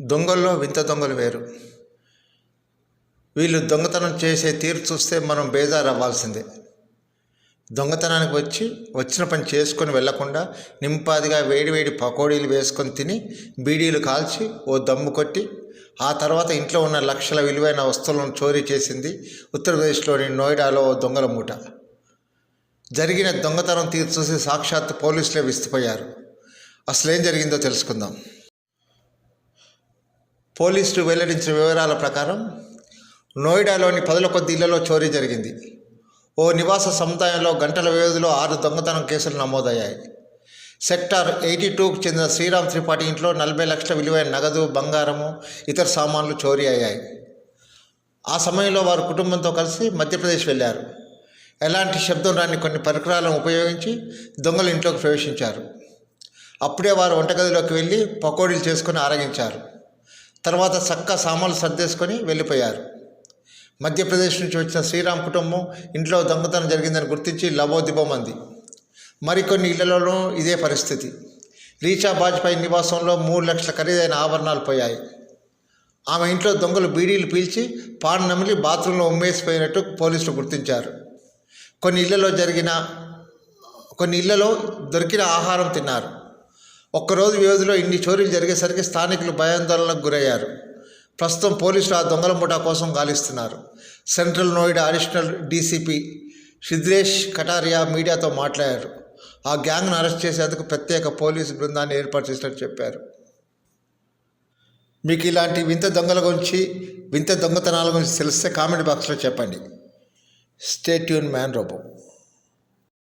దొంగల్లో వింత దొంగలు వేరు. వీళ్ళు దొంగతనం చేసే తీరు చూస్తే మనం బేజారు అవ్వాల్సిందే దొంగతనానికి వచ్చి వచ్చిన పని చేసుకొని వెళ్ళకుండా నింపాదిగా వేడివేడి పకోడీలు వేసుకొని తిని బీడీలు కాల్చి ఓ దమ్ము కొట్టి ఆ తర్వాత ఇంట్లో ఉన్న లక్షల విలువైన వస్తువులను చోరీ చేసింది ఉత్తరప్రదేశ్లోని నోయిడాలో ఓ దొంగల మూట. జరిగిన దొంగతనం తీర్చూసి సాక్షాత్ పోలీసులే విస్తుపోయారు. అసలేం జరిగిందో తెలుసుకుందాం. పోలీసులు వెల్లడించిన వివరాల ప్రకారం నోయిడాలోని పదుల కొద్ది ఇళ్ళలో చోరీ జరిగింది. ఓ నివాస సముదాయంలో గంటల వ్యవధిలో ఆరు దొంగతనం కేసులు నమోదయ్యాయి. సెక్టార్ ఎయిటీ టూకు చెందిన శ్రీరామ్ త్రిపాఠి ఇంట్లో నలభై లక్షల విలువైన నగదు బంగారము ఇతర సామాన్లు చోరీ అయ్యాయి. ఆ సమయంలో వారు కుటుంబంతో కలిసి మధ్యప్రదేశ్ వెళ్ళారు. ఎలాంటి శబ్దం రాని కొన్ని పరికరాలను ఉపయోగించి దొంగలు ఇంట్లోకి ప్రవేశించారు. అప్పుడే వారు వంటగదిలోకి వెళ్ళి పకోడీలు చేసుకొని ఆరగించారు. తర్వాత చక్క సామాన్లు సర్దేసుకొని వెళ్ళిపోయారు. మధ్యప్రదేశ్ నుంచి వచ్చిన శ్రీరామ్ కుటుంబం ఇంట్లో దొంగతనం జరిగిందని గుర్తించి లబోదిబోమంది మరికొన్ని ఇళ్ళలోనూ ఇదే పరిస్థితి. రీచా బాజ్పాయి నివాసంలో మూడు లక్షల ఖరీదైన ఆభరణాలు పోయాయి. ఆమె ఇంట్లో దొంగలు బీడీలు పీల్చి పాన్ నమిలి బాత్రూంలో ఉమ్మేసిపోయినట్టు పోలీసులు గుర్తించారు. కొన్ని ఇళ్ళలో జరిగిన కొన్ని ఇళ్ళలో దొరికిన ఆహారం తిన్నారు. ఒక్కరోజు వ్యవధిలో ఇన్ని చోరీలు జరిగేసరికి స్థానికులు భయాందోళనకు గురయ్యారు. ప్రస్తుతం పోలీసులు ఆ దొంగల ముఠా కోసం గాలిస్తున్నారు. Central Noida additional DCP Sidresh Kataria మీడియాతో మాట్లాడారు. ఆ గ్యాంగ్ను అరెస్ట్ చేసేందుకు ప్రత్యేక పోలీసు బృందాన్ని ఏర్పాటు చేసినట్టు చెప్పారు. మీకు ఇలాంటి వింత దొంగల గురించి వింత దొంగతనాల గురించి తెలిస్తే కామెంట్ బాక్స్లో చెప్పండి. Stay tune man robo